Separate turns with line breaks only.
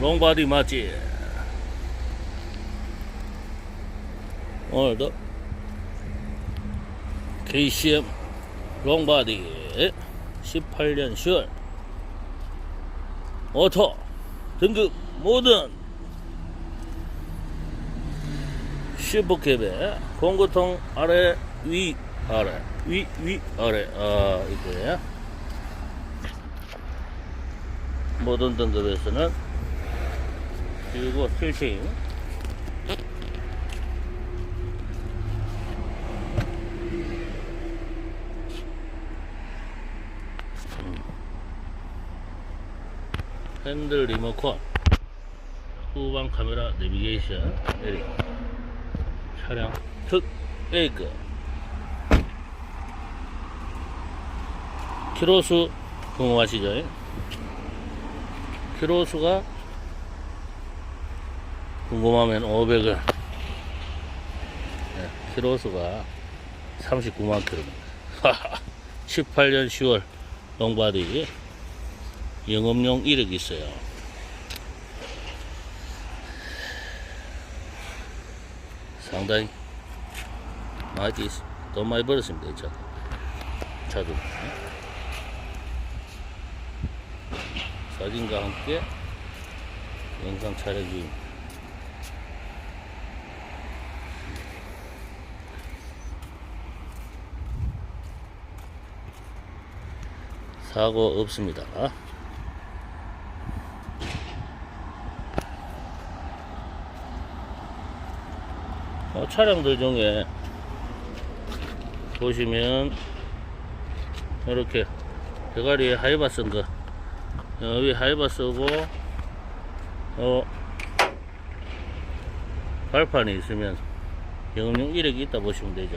롱바디 맛집 오늘도 KCM 롱바디 18년 10월 오토 등급 모든 슈퍼캡에 공구통 아래 위 아래. 위 위 아래. 아 이거야 모든 등급에서는 그리고 필팅. 핸들 리모컨. 후방 카메라 내비게이션. 내리 차량 특 베이 키로수 궁금하시죠? 키로수가 궁금하면 500원 네, 키로수가 39만 킬로입니다 18년 10월 롱바디 영업용 이력이 있어요 상당히 많이 있- 돈 많이 벌었습니다 이 차. 차도 사진과 함께 영상 촬영 중입니다 사고 없습니다. 어, 차량들 중에 보시면 이렇게 대가리에 하이바 쓴 거, 여기 하이바 쓰고 어 발판이 있으면 영업용 이력이 있다 보시면 되죠.